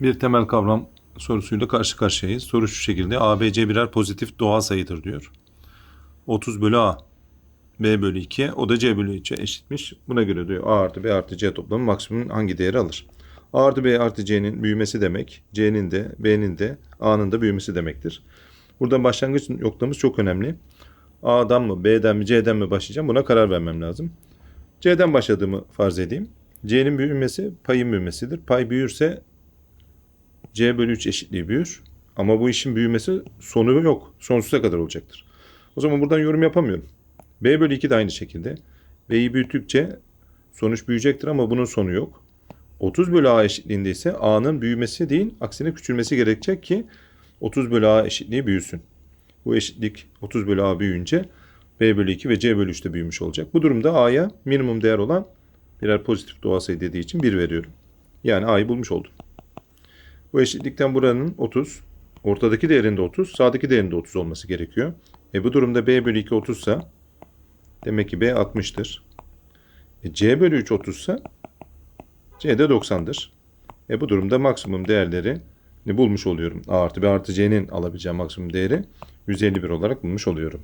Bir temel kavram sorusuyla karşı karşıyayız. Soru şu şekilde. ABC birer pozitif doğal sayıdır diyor. 30 bölü A. B bölü 2. O da C bölü 3'e eşitmiş. Buna göre diyor A artı B artı C toplamı maksimum hangi değeri alır? A artı B artı C'nin büyümesi demek. C'nin de B'nin de A'nın da büyümesi demektir. Burada başlangıç noktamız çok önemli. A'dan mı, B'den mi, C'den mi başlayacağım? Buna karar vermem lazım. C'den başladığımı farz edeyim. C'nin büyümesi payın büyümesidir. Pay büyürse C bölü 3 eşitliği büyür. Ama bu işin büyümesi sonu yok. Sonsuza kadar olacaktır. O zaman buradan yorum yapamıyorum. B bölü 2 de aynı şekilde. B'yi büyüttükçe sonuç büyüyecektir ama bunun sonu yok. 30 bölü A eşitliğinde ise A'nın büyümesi değil, aksine küçülmesi gerekecek ki 30 bölü A eşitliği büyüsün. Bu eşitlik 30 bölü A büyüyünce B bölü 2 ve C bölü 3 de büyümüş olacak. Bu durumda A'ya minimum değer olan birer pozitif doğal sayı dediği için 1 veriyorum. Yani A'yı bulmuş oldum. Bu eşitlikten buranın 30, ortadaki değerinde 30, sağdaki değerinde 30 olması gerekiyor. E bu durumda B bölü 2 30 ise demek ki B 60'tır. E C bölü 3 30 ise C de 90'dır. E bu durumda maksimum değerleri bulmuş oluyorum. A artı B artı C'nin alabileceği maksimum değeri 151 olarak bulmuş oluyorum.